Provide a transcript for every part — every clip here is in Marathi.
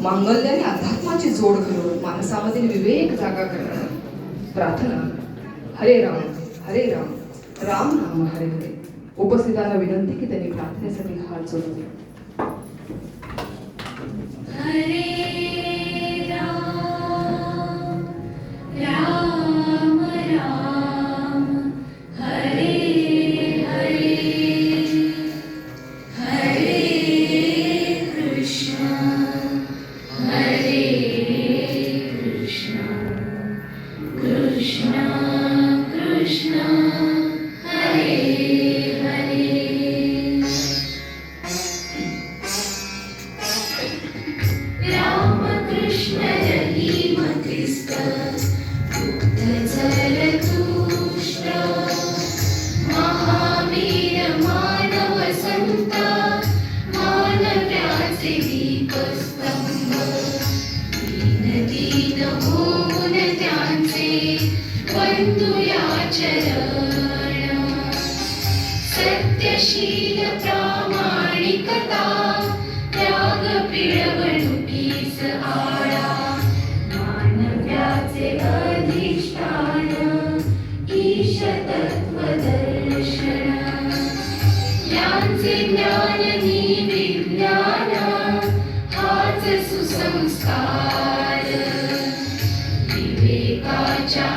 मांगल्याने अध्यात्माची जोड घालून माणसामध्ये विवेक जागा करणार प्रार्थना. हरे राम हरे राम. राम नाम हरे हरे. उपस्थितांना विनंती की त्यांनी प्रार्थनेसाठी हात जोडले हरे Krishna, Krishna. बंधुया चरण. सत्यशील प्रामाणिकता त्याग पिळवणुकीस आळा. मानव्याचे अधिष्ठान ईश तत्वदर्शन यांचे ज्ञान विज्ञान हाच सुसंस्कार. विवेकाच्या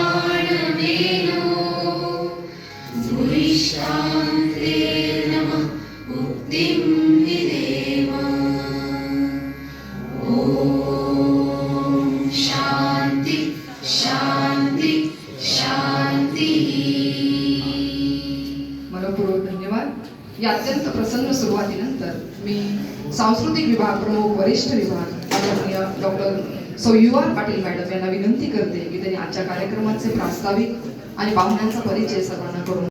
या अत्यंत प्रसन्न सुरुवातीनंतर मी सांस्कृतिक विभाग प्रमुख वरिष्ठ विभाग आदरणीय डॉक्टर सौ यू आर पाटील मॅडम यांना विनंती करते की त्यांनी आजच्या कार्यक्रमाचे प्रास्ताविक आणि पाहुण्यांचा परिचय सर्वांना करून